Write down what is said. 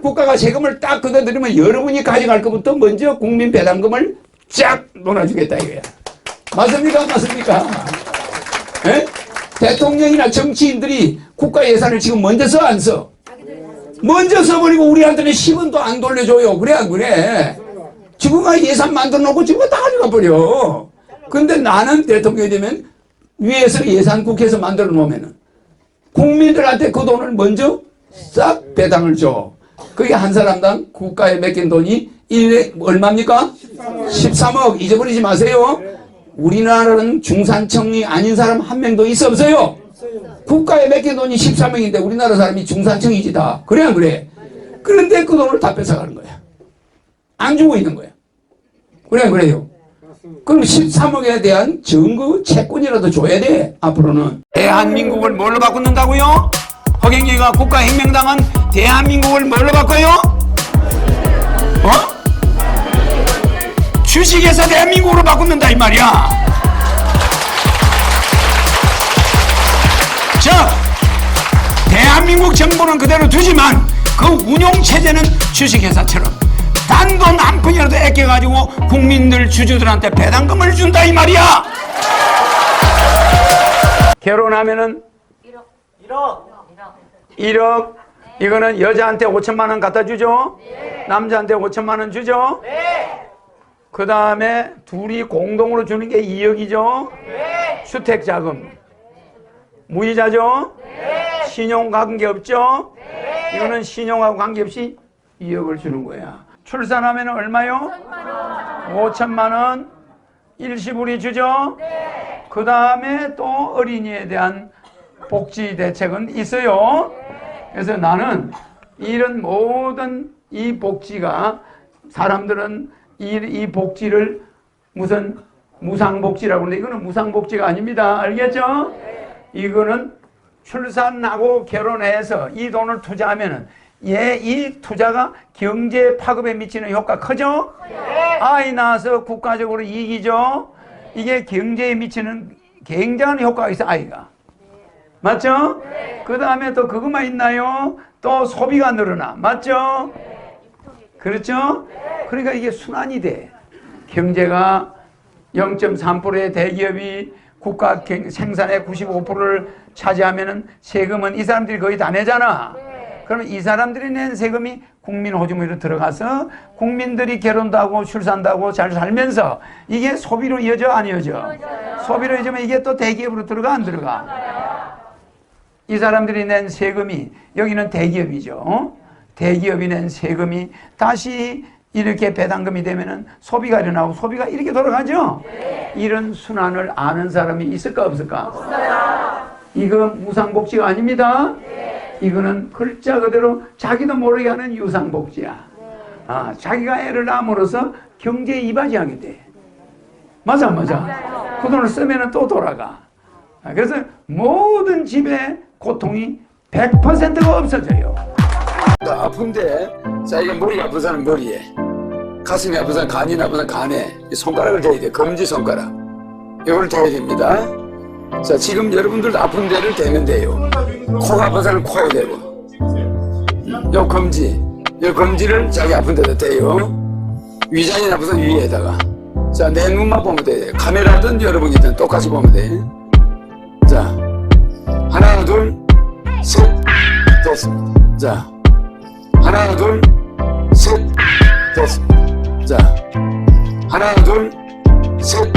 국가가 세금을 딱 걷어들이면 여러분이 가져갈 것부터 먼저 국민 배당금을 쫙 놀아주겠다 이거야. 맞습니까? 맞습니까? 예? 대통령이나 정치인들이 국가 예산을 지금 먼저 써 안 써? 먼저 써버리고 우리한테는 10원도 안 돌려줘요. 그래 안 그래? 지구가 예산 만들어 놓고 지구가 다 가져가 버려. 근데 나는 대통령이 되면 위에서 예산 국회에서 만들어 놓으면은 국민들한테 그 돈을 먼저 싹 배당을 줘. 그게 한 사람당 국가에 맡긴 돈이 1회 얼마입니까? 13억. 잊어버리지 마세요. 우리나라는 중산층이 아닌 사람 한 명도 있어 없어요? 국가에 맡긴 돈이 13억인데 우리나라 사람이 중산층이지 다. 그래 안 그래? 그런데 그 돈을 다 뺏어가는 거야. 안 주고 있는 거야. 그래 안 그래요? 그럼 13억에 대한 증거 채권이라도 줘야 돼 앞으로는 대한민국을 뭘로 바꾼다고요? 허경영이가 국가혁명당은 대한민국을 뭘로 바꿔요? 어? 주식에서 대한민국으로 바꾼다 이 말이야. 자 대한민국 정부는 그대로 두지만 그 운용 체제는 주식회사처럼 단돈 한 푼이라도 아껴가지고 국민들 주주들한테 배당금을 준다 이 말이야. 결혼하면은 1억 이거는 여자한테 5천만 원 갖다 주죠? 남자한테 5천만 원 주죠? 그 다음에 둘이 공동으로 주는 게 2억이죠? 주택자금. 무이자죠? 신용 관계 없죠? 이거는 신용하고 관계없이 2억을 주는 거야. 출산하면 얼마요? 5천만 원. 일시불이 주죠? 그 다음에 또 어린이에 대한 복지 대책은 있어요. 그래서 나는 이런 모든 이 복지가 사람들은 이, 이 복지를 무슨 무상복지라고 하는데 이거는 무상복지가 아닙니다. 알겠죠? 이거는 출산하고 결혼해서 이 돈을 투자하면은 얘이 투자가 경제 파급에 미치는 효과 크죠? 아이 낳아서 국가적으로 이익이죠? 이게 경제에 미치는 굉장한 효과가 있어 아이가. 맞죠? 그 다음에 또 그것만 있나요? 또 소비가 늘어나. 맞죠? 그렇죠? 그러니까 이게 순환이 돼. 경제가 0.3%의 대기업이 국가 경- 생산의 95%를 차지하면은 세금은 이 사람들이 거의 다 내잖아. 그러면 이 사람들이 낸 세금이 국민 호주머니로 들어가서 국민들이 결혼도 하고 출산도 하고 잘 살면서 이게 소비로 이어져 안 이어져? 소비로 이어지면 이게 또 대기업으로 들어가 안 들어가? 이 사람들이 낸 세금이 여기는 대기업이죠. 어? 대기업이 낸 세금이 다시 이렇게 배당금이 되면은 소비가 일어나고 소비가 이렇게 돌아가죠. 이런 순환을 아는 사람이 있을까 없을까? 이거 무상복지가 아닙니다. 이거는 글자 그대로 자기도 모르게 하는 유상복지야. 아, 자기가 애를 낳음으로써 경제에 이바지하게 돼. 맞아, 맞아. 그 돈을 쓰면 또 돌아가. 아, 그래서 모든 집에 고통이 100%가 없어져요. 아픈데, 자, 이게 머리 아픈 사람 머리에, 가슴이 아픈 사람 간이 아픈 사람 간에, 이 손가락을 대야 돼. 검지 손가락. 이걸 대야 됩니다. 자, 지금 여러분들도 아픈 데를 대면 돼요. 코가 아픈 사람 코에 대고. 요 검지, 요 검지를 자기 아픈 데다 대요. 위장이 아픈 사람 위에다가. 자, 내 눈만 보면 돼. 카메라든 여러분이든 똑같이 보면 돼. 자, 둘, 셋. 됐습니다. 자, 하나, 둘, 셋. 됐습니다. 자, 하나, 둘, 셋.